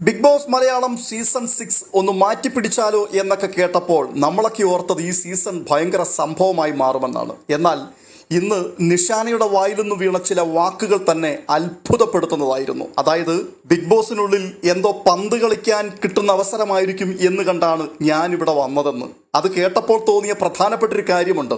Big Boss Malayalam season six ഒന്ന് മാറ്റിപ്പിടിച്ചാലോ എന്നൊക്കെ കേട്ടപ്പോൾ നമ്മളൊക്കെ ഓർത്തത് ഈ സീസൺ ഭയങ്കര സംഭവമായി മാറുമെന്നാണ്. എന്നാൽ ഇന്ന് നിഷാനയുടെ വായിൽ നിന്ന് വീണ ചില വാക്കുകൾ തന്നെ അത്ഭുതപ്പെടുത്തുന്നതായിരുന്നു. അതായത് ബിഗ് ബോസിനുള്ളിൽ എന്തോ പന്ത് കളിക്കാൻ കിട്ടുന്ന അവസരമായിരിക്കും എന്ന് കണ്ടാണ് ഞാനിവിടെ വന്നതെന്ന്. അത് കേട്ടപ്പോൾ തോന്നിയ പ്രധാനപ്പെട്ട ഒരു കാര്യമുണ്ട്.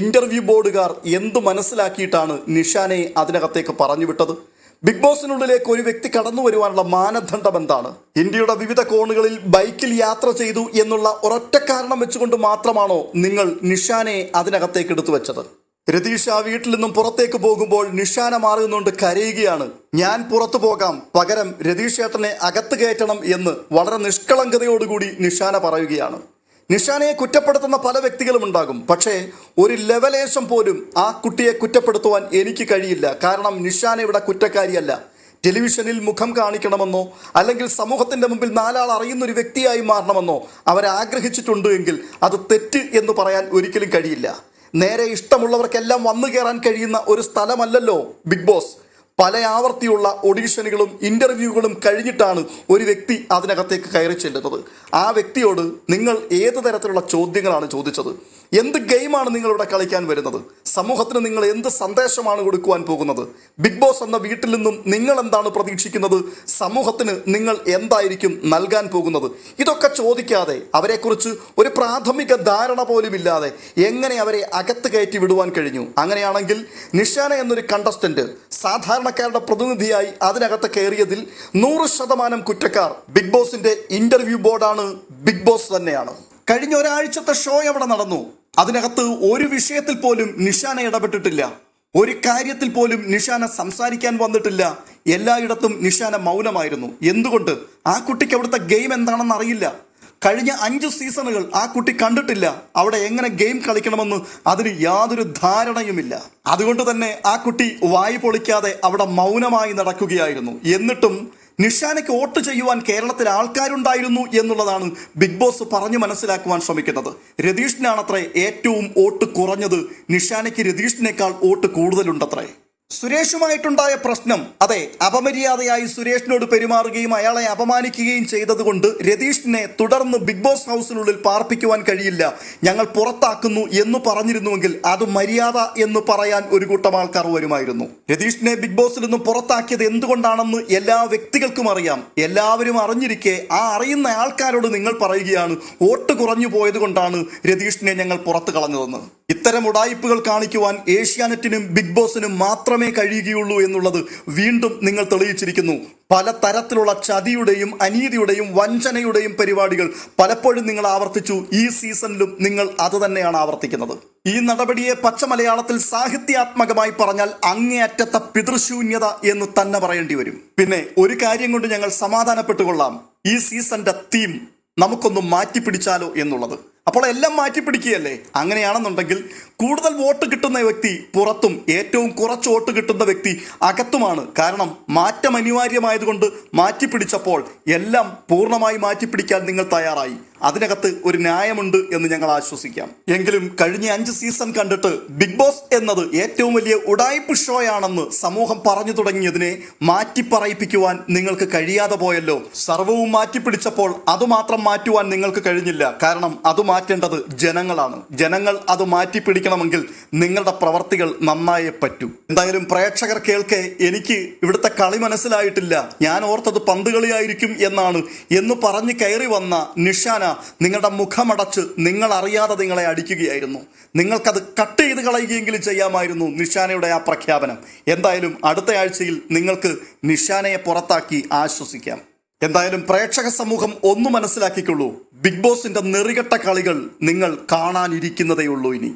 ഇന്റർവ്യൂ ബോർഡുകാർ എന്ത് മനസ്സിലാക്കിയിട്ടാണ് നിഷാനെ അതിനകത്തേക്ക് പറഞ്ഞു വിട്ടത് ബിഗ് ബോസിനുള്ളിലേക്ക് ഒരു വ്യക്തി കടന്നു വരുവാനുള്ള മാനദണ്ഡം എന്താണ്? ഇന്ത്യയുടെ വിവിധ കോണുകളിൽ ബൈക്കിൽ യാത്ര ചെയ്തു എന്നുള്ള ഒരൊറ്റ കാരണം വെച്ചുകൊണ്ട് മാത്രമാണോ നിങ്ങൾ നിഷാനെ അതിനകത്തേക്ക് എടുത്തു വെച്ചത്? രതീഷ് ആ വീട്ടിൽ നിന്നും പുറത്തേക്ക് പോകുമ്പോൾ നിഷാന മാറുന്നുണ്ട് കരയുകയാണ്. ഞാൻ പുറത്തു പോകാം പകരം രതീഷ് ഏട്ടനെ അകത്ത് കയറ്റണം എന്ന് വളരെ നിഷ്കളങ്കതയോടുകൂടി നിഷാന പറയുകയാണ്. നിഷാനയെ കുറ്റപ്പെടുത്തുന്ന പല വ്യക്തികളും ഉണ്ടാകും. പക്ഷേ ഒരു ലെവലേശം പോലും ആ കുട്ടിയെ കുറ്റപ്പെടുത്തുവാൻ എനിക്ക് കഴിയില്ല. കാരണം നിഷാന ഇവിടെ കുറ്റക്കാരിയല്ല. ടെലിവിഷനിൽ മുഖം കാണിക്കണമെന്നോ അല്ലെങ്കിൽ സമൂഹത്തിന്റെ മുമ്പിൽ നാലാൾ അറിയുന്ന ഒരു വ്യക്തിയായി മാറണമെന്നോ അവരാഗ്രഹിച്ചിട്ടുണ്ട് എങ്കിൽ അത് തെറ്റ് എന്ന് പറയാൻ ഒരിക്കലും കഴിയില്ല. നേരെ ഇഷ്ടമുള്ളവർക്കെല്ലാം വന്നു കയറാൻ കഴിയുന്ന ഒരു സ്ഥലമല്ലല്ലോ ബിഗ് ബോസ്. പല ആവർത്തിയുള്ള ഓഡീഷനുകളും ഇന്റർവ്യൂകളും കഴിഞ്ഞിട്ടാണ് ഒരു വ്യക്തി അതിനകത്തേക്ക് കയറി ചെല്ലുന്നത്. ആ വ്യക്തിയോട് നിങ്ങൾ ഏത് തരത്തിലുള്ള ചോദ്യങ്ങളാണ് ചോദിച്ചത്? എന്ത് ഗെയിമാണ് നിങ്ങളിവിടെ കളിക്കാൻ വരുന്നത്? സമൂഹത്തിന് നിങ്ങൾ എന്ത് സന്ദേശമാണ് കൊടുക്കുവാൻ പോകുന്നത്? ബിഗ് ബോസ് എന്ന വീട്ടിൽ നിന്നും നിങ്ങൾ എന്താണ് പ്രതീക്ഷിക്കുന്നത്? സമൂഹത്തിന് നിങ്ങൾ എന്തായിരിക്കും നൽകാൻ പോകുന്നത്? ഇതൊക്കെ ചോദിക്കാതെ അവരെക്കുറിച്ച് ഒരു പ്രാഥമിക ധാരണ പോലും ഇല്ലാതെ എങ്ങനെ അവരെ അകത്ത് കയറ്റി വിടുവാൻ കഴിഞ്ഞു? അങ്ങനെയാണെങ്കിൽ നിഷാന എന്നൊരു കണ്ടസ്റ്റന്റ് സാധാരണക്കാരുടെ പ്രതിനിധിയായി അതിനകത്ത് കയറിയതിൽ നൂറ് ശതമാനം കുറ്റക്കാർ ബിഗ് ബോസിന്റെ ഇന്റർവ്യൂ ബോർഡാണ് ബിഗ് ബോസ് തന്നെയാണ്. കഴിഞ്ഞ ഒരാഴ്ചത്തെ ഷോ എവിടെ നടന്നു? അതിനകത്ത് ഒരു വിഷയത്തിൽ പോലും നിഷാന ഇടപെട്ടിട്ടില്ല. ഒരു കാര്യത്തിൽ പോലും നിഷാന സംസാരിക്കാൻ വന്നിട്ടില്ല. എല്ലായിടത്തും നിഷാന മൗനമായിരുന്നു. എന്തുകൊണ്ട്? ആ കുട്ടിക്ക് അവിടുത്തെ ഗെയിം എന്താണെന്ന് അറിയില്ല. കഴിഞ്ഞ അഞ്ച് സീസണുകൾ ആ കുട്ടി കണ്ടിട്ടില്ല. അവിടെ എങ്ങനെ ഗെയിം കളിക്കണമെന്ന് അതിന് യാതൊരു ധാരണയുമില്ല. അതുകൊണ്ട് തന്നെ ആ കുട്ടി വായി പൊളിക്കാതെ അവിടെ മൗനമായി നടക്കുകയായിരുന്നു. എന്നിട്ടും നിഷാനയ്ക്ക് വോട്ട് ചെയ്യുവാൻ കേരളത്തിൽ ആൾക്കാരുണ്ടായിരുന്നു എന്നുള്ളതാണ് ബിഗ് ബോസ് പറഞ്ഞു മനസ്സിലാക്കുവാൻ ശ്രമിക്കുന്നത്. രതീഷിനാണത്രേ ഏറ്റവും വോട്ട് കുറഞ്ഞത്. നിഷാനയ്ക്ക് രതീഷിനേക്കാൾ വോട്ട് കൂടുതലുണ്ടത്രേ. സുരേഷുമായിട്ടുണ്ടായ പ്രശ്നം അതെ അപമര്യാദയായി സുരേഷിനോട് പെരുമാറുകയും അയാളെ അപമാനിക്കുകയും ചെയ്തതുകൊണ്ട് രതീഷിനെ തുടർന്ന് ബിഗ് ബോസ് ഹൗസിനുള്ളിൽ പാർപ്പിക്കുവാൻ കഴിയില്ല. ഞങ്ങൾ പുറത്താക്കുന്നു എന്ന് പറഞ്ഞിരുന്നുവെങ്കിൽ അത് മര്യാദ എന്ന് പറയാൻ ഒരു കൂട്ടം ആൾക്കാർ വരുമായിരുന്നു. രതീഷിനെ ബിഗ് ബോസിൽ നിന്നും പുറത്താക്കിയത് എന്തുകൊണ്ടാണെന്ന് എല്ലാ വ്യക്തികൾക്കും അറിയാം. എല്ലാവരും അറിഞ്ഞിരിക്കെ ആ അറിയുന്ന ആൾക്കാരോട് നിങ്ങൾ പറയുകയാണ് വോട്ട് കുറഞ്ഞു പോയത് കൊണ്ടാണ് രതീഷിനെ ഞങ്ങൾ പുറത്തു കളഞ്ഞതെന്ന്. ഇത്തരം ഉടായിപ്പുകൾ കാണിക്കുവാൻ ഏഷ്യാനെറ്റിനും ബിഗ് ബോസിനും മാത്രമേ കഴിയുകയുള്ളൂ എന്നുള്ളത് വീണ്ടും നിങ്ങൾ തെളിയിച്ചിരിക്കുന്നു. പല തരത്തിലുള്ള ചതിയുടെയും അനീതിയുടെയും വഞ്ചനയുടെയും പരിപാടികൾ പലപ്പോഴും നിങ്ങൾ ആവർത്തിച്ചു. ഈ സീസണിലും നിങ്ങൾ അത് തന്നെയാണ് ആവർത്തിക്കുന്നത്. ഈ നടപടിയെ പച്ച മലയാളത്തിൽ സാഹിത്യാത്മകമായി പറഞ്ഞാൽ അങ്ങേയറ്റത്തെ പിതൃശൂന്യത എന്ന് തന്നെ പറയേണ്ടി വരും. പിന്നെ ഒരു കാര്യം കൊണ്ട് ഞങ്ങൾ സമാധാനപ്പെട്ടുകൊള്ളാം. ഈ സീസന്റെ തീം നമുക്കൊന്ന് മാറ്റിപ്പിടിച്ചാലോ എന്നുള്ളത്. അപ്പോൾ എല്ലാം മാറ്റിപ്പിടിക്കുകയല്ലേ അങ്ങനെയാണെന്നുണ്ടെങ്കിൽ കൂടുതൽ വോട്ട് കിട്ടുന്ന വ്യക്തി പുറത്തും ഏറ്റവും കുറച്ച് വോട്ട് കിട്ടുന്ന വ്യക്തി അകത്തുമാണ്. കാരണം മാറ്റം അനിവാര്യമായതുകൊണ്ട് മാറ്റിപ്പിടിച്ചപ്പോൾ എല്ലാം പൂർണമായി മാറ്റിപ്പിടിക്കാൻ നിങ്ങൾ തയ്യാറായി. അതിനകത്ത് ഒരു ന്യായമുണ്ട് എന്ന് ഞങ്ങൾ ആശ്വസിക്കാം. എങ്കിലും കഴിഞ്ഞ അഞ്ച് സീസൺ കണ്ടിട്ട് ബിഗ് ബോസ് എന്നത് ഏറ്റവും വലിയ ഉടായ്പ് ഷോയാണെന്ന് സമൂഹം പറഞ്ഞു തുടങ്ങിയതിനെ മാറ്റി പറയിപ്പിക്കുവാൻ നിങ്ങൾക്ക് കഴിയാതെ പോയല്ലോ. സർവവും മാറ്റിപ്പിടിച്ചപ്പോൾ അതുമാത്രം മാറ്റുവാൻ നിങ്ങൾക്ക് കഴിഞ്ഞില്ല. കാരണം അത് മാറ്റേണ്ടത് ജനങ്ങളാണ്. ജനങ്ങൾ അത് മാറ്റിപ്പിടിക്കണമെങ്കിൽ നിങ്ങളുടെ പ്രവർത്തികൾ നന്നായേ പറ്റൂ. എന്തായാലും പ്രേക്ഷകർ കേൾക്കെ എനിക്ക് ഇവിടുത്തെ കളി മനസ്സിലായിട്ടില്ല. ഞാൻ ഓർത്തത് പന്ത് കളിയായിരിക്കും എന്നാണ് എന്ന് പറഞ്ഞ് കയറി വന്ന നിഷാന നിങ്ങളുടെ മുഖമടച്ച് നിങ്ങൾ അറിയാതെ നിങ്ങളെ അടിക്കുകയായിരുന്നു. നിങ്ങൾക്കത് കട്ട് ചെയ്ത് കളയുകയെങ്കിലും ചെയ്യാമായിരുന്നു നിഷാനയുടെ ആ പ്രഖ്യാപനം. എന്തായാലും അടുത്ത ആഴ്ചയിൽ നിങ്ങൾക്ക് നിഷാനയെ പുറത്താക്കി ആശ്വസിക്കാം. എന്തായാലും പ്രേക്ഷക സമൂഹം ഒന്നു മനസ്സിലാക്കിക്കൊള്ളൂ. ബിഗ് ബോസിന്റെ നെറികെട്ട കളികൾ നിങ്ങൾ കാണാനിരിക്കുന്നതേ ഉള്ളൂ ഇനി.